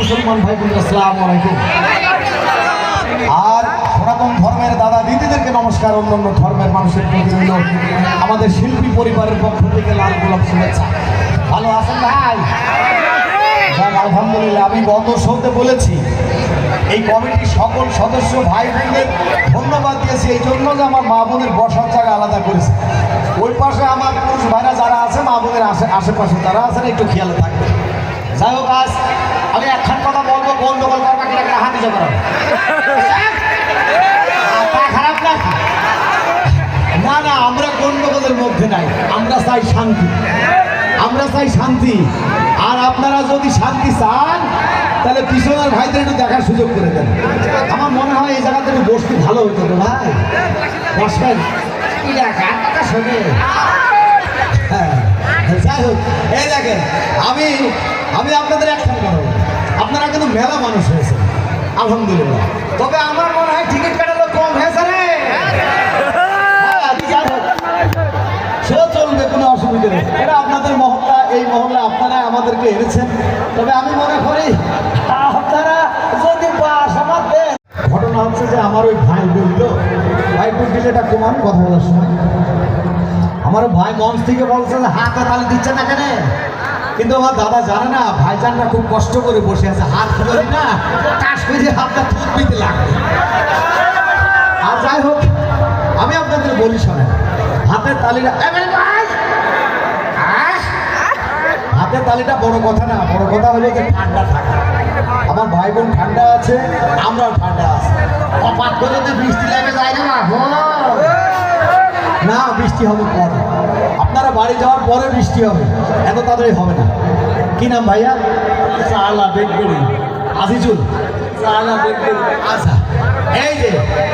মুসলমান ভাই বোন আসসালামু আলাইকুম। আর সনাতন ধর্মের দাদা দিদিদেরকে নমস্কার অন্যান্য ধর্মের মানুষের প্রতি আমাদের শিল্পী পরিবারের পক্ষ থেকে লাল গোলাপ শুভেচ্ছা। ভালো আছেন ভাই? আলহামদুলিল্লাহ, আমি গত শোতে বলেছি, এই কমিটির সকল সদস্য ভাই বোনদের ধন্যবাদ দিয়েছি। এই জন্য যে আমার মা বোনের বসার জায়গা আলাদা করেছে। ওই পাশে আমার পুরুষ ভাইরা যারা আছে, মা বোনের আশে আশেপাশে যারা আছেন, একটু খেয়াল থাকবে যাই হোক আজ আমি একখান কথা বলব গন্ডগোল করবা কিনা কিনা হাতি জমা খারাপ না। না না আমরা গন্ডগোলের মধ্যে নাই আমরা চাই শান্তি। আমরা চাই শান্তি। আর আপনারা যদি শান্তি চান তাহলে পিছনের ভাইদের একটু দেখার সুযোগ করে দেন। আমার মনে হয় এই জায়গাতে একটু বসতে ভালো হতো তো ভাই। বসবেন। হ্যাঁ, যাই হোক এই দেখেন আমি আমি আপনাদের একটা করো আপনারা কিন্তু মেলা মানুষ হয়েছে আলহামদুলিল্লাহ। তবে আমার মনে হয় টিকিট কাটালো কম হয়েছে রে। হ্যাঁ। সে চলবে, কোনো অসুবিধা নেই। এটা আপনাদের মহল্লা, এই মহল্লা আপনারা আমাদেরকে এনেছেন। তবে আমি মনে করি, আপনারা যদি ঘটনা হচ্ছে যে আমার ওই ভাই বলল, ভাই বলছিল এটা কমান কথা বলার সময়। আমার ভাই মঞ্চ থেকে বলছে হাতে তালি দিচ্ছে না কেন? কিন্তু আমার দাদা জানে না, ভাইজানরা খুব কষ্ট করে বসে আছে, হাত ধরি না কাশ করে হাতটা দিতে লাগবে আর যাই হোক, আমি আপনাদের বলি শোনেন, হাতের তালিটা! হাতের তালিটা বড় কথা না, বড় কথা হলো যে ঠান্ডা থাকা? আমার ভাই বোন ঠান্ডা আছে, আমরাও ঠান্ডা আছি। কপাত করে বৃষ্টি লেগে যায় না? হো! না, বৃষ্টি হবে পরে। আপনারা বাড়ি যাওয়ার পরে বৃষ্টি হবে। এত তাড়াতাড়ি হবে না। কি নাম ভাইয়া? সালা বেগবেড়ি। আজিজুল। সালা বেগবেড়ি। আচ্ছা এই যে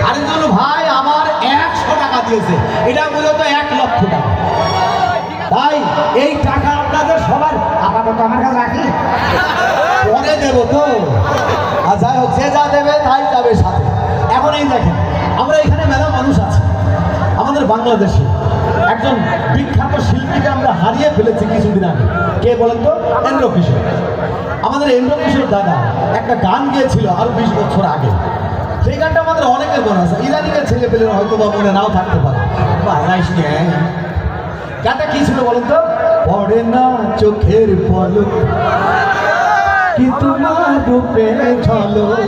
আজিজুল ভাই আমার একশো টাকা দিয়েছে। এটা মূলত এক লক্ষ টাকা। তাই এই টাকা আপনাদের সবার আপাতত আমার কাছে রাখি। পরে দেব তো। আর যাই হোক যে যা দেবে তাই যাবে সাথে। এখন এই দেখেন আমরা এখানে মেলা মানুষ আছে। আমাদের বাংলাদেশে। একজন বিখ্যাত শিল্পীকে আমরা হারিয়ে ফেলেছি কিছুদিন আগে। কে বলেন তো? এন্দ্র কিশোর। আমাদের এন্দ্র কিশোর দাদা একটা গান গিয়েছিল আরও বিশ বছর আগে। সেই গানটা আমাদের অনেকের মনে আছে। ইরানিকে ছেলে পেলে হয়তো বা মনে নাও থাকতে পারে। বাজাইস। গানটা কি ছিল বলেন তো? পড়ে না চোখের পলক কি তোমার রূপে ঝলক।